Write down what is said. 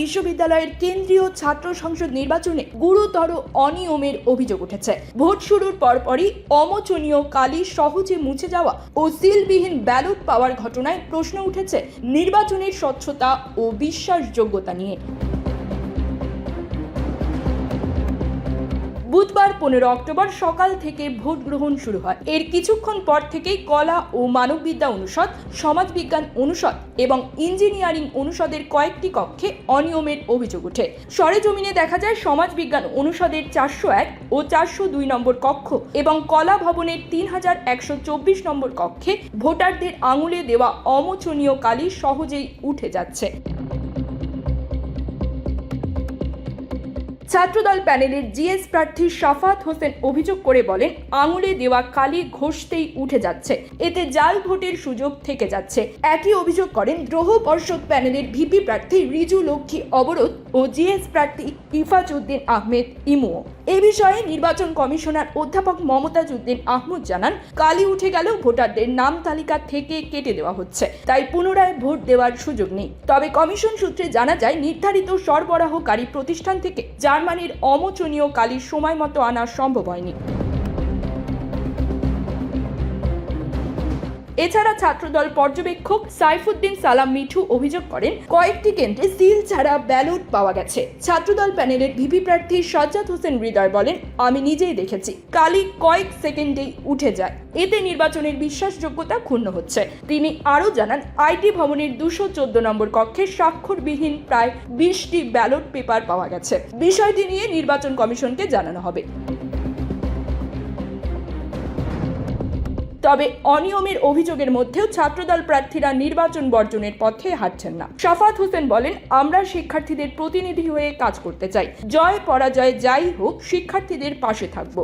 বিশ্ববিদ্যালয়ের কেন্দ্রীয় ছাত্র সংসদ নির্বাচনে গুরুতর অনিয়মের অভিযোগ উঠেছে। ভোট শুরুর পরপরই অমোচনীয় কালি সহজে মুছে যাওয়া ও সিলবিহীন ব্যালট পাওয়ার ঘটনায় প্রশ্ন উঠেছে নির্বাচনের স্বচ্ছতা ও বিশ্বাসযোগ্যতা নিয়ে। বুধবার পনেরো অক্টোবর সকাল থেকে ভোট গ্রহণ শুরু হয়। এর কিছুক্ষণ পর থেকেই কলা ও মানববিদ্যা অনুষদ, সমাজবিজ্ঞান অনুষদ এবং ইঞ্জিনিয়ারিং অনুষদের কয়েকটি কক্ষে অনিয়মের অভিযোগ ওঠে। সরেজমিনে দেখা যায় সমাজবিজ্ঞান অনুষদের চারশো এক ও চারশো দুই নম্বর কক্ষ এবং কলা ভবনের তিন হাজার একশো চব্বিশ নম্বর কক্ষে ভোটারদের আঙুলে দেওয়া অমোচনীয় কালি সহজেই উঠে যাচ্ছে। ছাত্রদল প্যানেলের জিএস প্রার্থী সাফাত হোসেন অভিযোগ করে বলেন, আঙুলে দেওয়া কালি ঘষতেই উঠে যাচ্ছে। এতে জাল ভোটের সুযোগ থেকে যাচ্ছে। একই অভিযোগ করেন দ্রোহ পর্ষদ প্যানেলের ভিপি প্রার্থী রিজু লক্ষ্মী অবরোধ ও জিএস প্রার্থী ইফাজ উদ্দিন আহমেদ ইমুও এ বিষয়ে নির্বাচন কমিশনার অধ্যাপক মমতাজ উদ্দিন আহমদ জানান, কালি উঠে গেলেও ভোটারদের নাম তালিকা থেকে কেটে দেওয়া হচ্ছে। তাই পুনরায় ভোট দেওয়ার সুযোগ নেই। তবে কমিশন সূত্রে জানা যায়, নির্ধারিত সরবরাহকারী প্রতিষ্ঠান থেকে জার্মানির অমোচনীয় কালি সময় মতো আনা সম্ভব হয়নি। এছাড়া ছাত্রদল পর্যবেক্ষক সাইফুদ্দিন সালাম মিঠু অভিযোগ করেন, কয়েকটি কেন্দ্রে সিল ছাড়া ব্যালট পাওয়া গেছে। ছাত্রদল প্যানেলের ভিপি প্রার্থী সজ্জাদ হোসেন হৃদয় বলেন, আমি নিজেই দেখেছি। কালি কয়েক সেকেন্ডেই উঠে যায়। এতে নির্বাচনের বিশ্বাসযোগ্যতা ক্ষুণ্ণ হচ্ছে। তিনি আরও জানান, আইটি ভবনের দুশো চোদ্দ নম্বর কক্ষে স্বাক্ষরবিহীন প্রায় বিশটি ব্যালট পেপার পাওয়া গেছে। বিষয়টি নিয়ে নির্বাচন কমিশনকে জানানো হবে। তবে অনিয়মের অভিযোগের মধ্যেও ছাত্রদল প্রার্থীরা নির্বাচন বর্জনের পথে হাঁটছেন না। শাফাত হোসেন বলেন, আমরা শিক্ষার্থীদের প্রতিনিধি হয়ে কাজ করতে চাই। জয়, পরাজয় যাই হোক, শিক্ষার্থীদের পাশে থাকব।